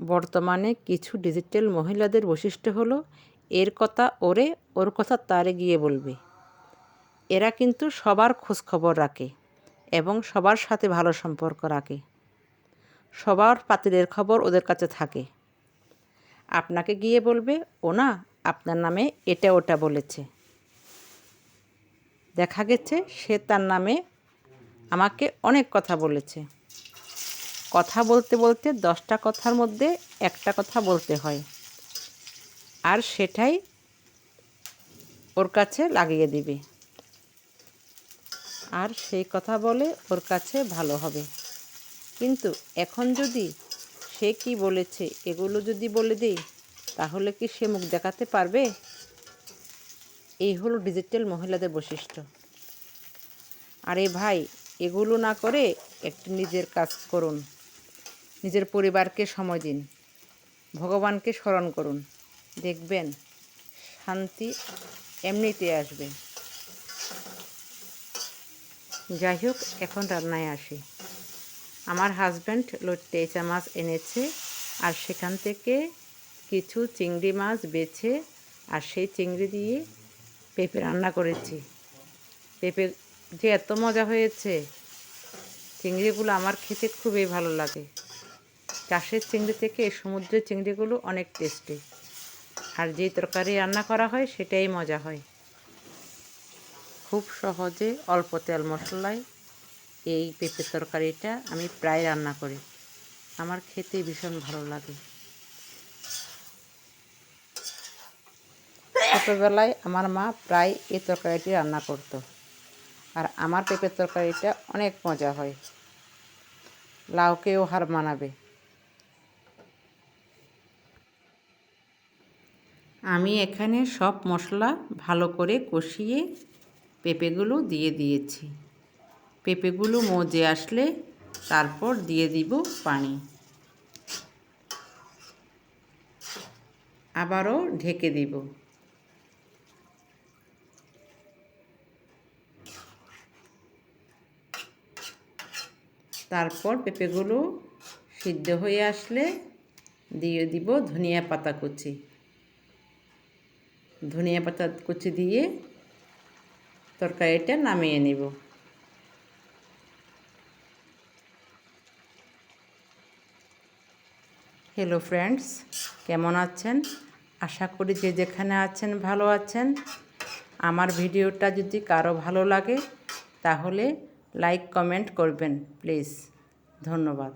বর্তমানে কিছু ডিজিটাল মহিলাদের বৈশিষ্ট্য হলো, এর কথা ওরে, ওর কথা তারে গিয়ে বলবে। এরা কিন্তু সবার খোঁজ খবর রাখে এবং সবার সাথে ভালো সম্পর্ক রাখে। সবার পাতিলের খবর ওদের কাছে থাকে। আপনাকে গিয়ে বলবে, ও না, আপনার নামে এটা ওটা বলেছে। দেখা গেছে সে তার নামে আমাকে অনেক কথা বলেছে। কথা বলতে বলতে দশটা কথার মধ্যে একটা কথা বলতে হয়। আর সেটাই ওর কাছে লাগিয়ে দিবে। আর সেই কথা বলে ওর কাছে ভালো হবে। কিন্তু এখন যদি সে কি বলেছে এগুলো যদি বলে দিই, তাহলে কি সে মুখ দেখাতে পারবে? এই হলো ডিজিটাল মহিলাদের বৈশিষ্ট্য। আরে ভাই, এগুলো না করে একটু নিজের কাজ করুন। নিজের পরিবারকে সময় দিন। ভগবানকে স্মরণ করুন। দেখবেন, শান্তি এমনিতে আসবে। যাই হোক, এখন রান্নায় আসি। আমার হাজব্যান্ড লইট্টেচা মাছ এনেছে আর সেখান থেকে কিছু চিংড়ি মাছ বেছে আর সেই চিংড়ি দিয়ে পেঁপে রান্না করেছি। পেঁপে যে এত মজা হয়েছে, চিংড়িগুলো আমার খেতে খুবই ভালো লাগে। চাষের চিংড়ি থেকে এই সমুদ্রের চিংড়িগুলো অনেক টেস্টি। আর যেই তরকারি রান্না করা হয়, সেটাই মজা হয়। খুব সহজে অল্প তেল মশলায় এই পেঁপে তরকারিটা আমি প্রায় রান্না করি। আমার খেতে ভীষণ ভালো লাগে। ছোটোবেলায় আমার মা প্রায় এই তরকারিটি রান্না করত। আর আমার পেঁপের তরকারিটা অনেক মজা হয়। লাউকেও হার মানাবে। আমি এখানে সব মশলা ভালো করে কষিয়ে পেঁপেগুলো দিয়ে দিয়েছি। পেঁপেগুলো মজে আসলে তারপর দিয়ে দিব পানি। আবারও ঢেকে দিব। তারপর পেঁপেগুলো সিদ্ধ হয়ে আসলে দিয়ে দিব ধনিয়া পাতা কুচি। ধনিয়া পাতা কুচি দিয়ে তরকারিটা নামিয়ে নিব। হ্যালো ফ্রেন্ডস কেমন আছেন? আশা করি যে যেখানে আছেন ভালো আছেন। আমার ভিডিওটা যদি কারও ভালো লাগে, তাহলে লাইক কমেন্ট করবেন প্লিজ ধন্যবাদ।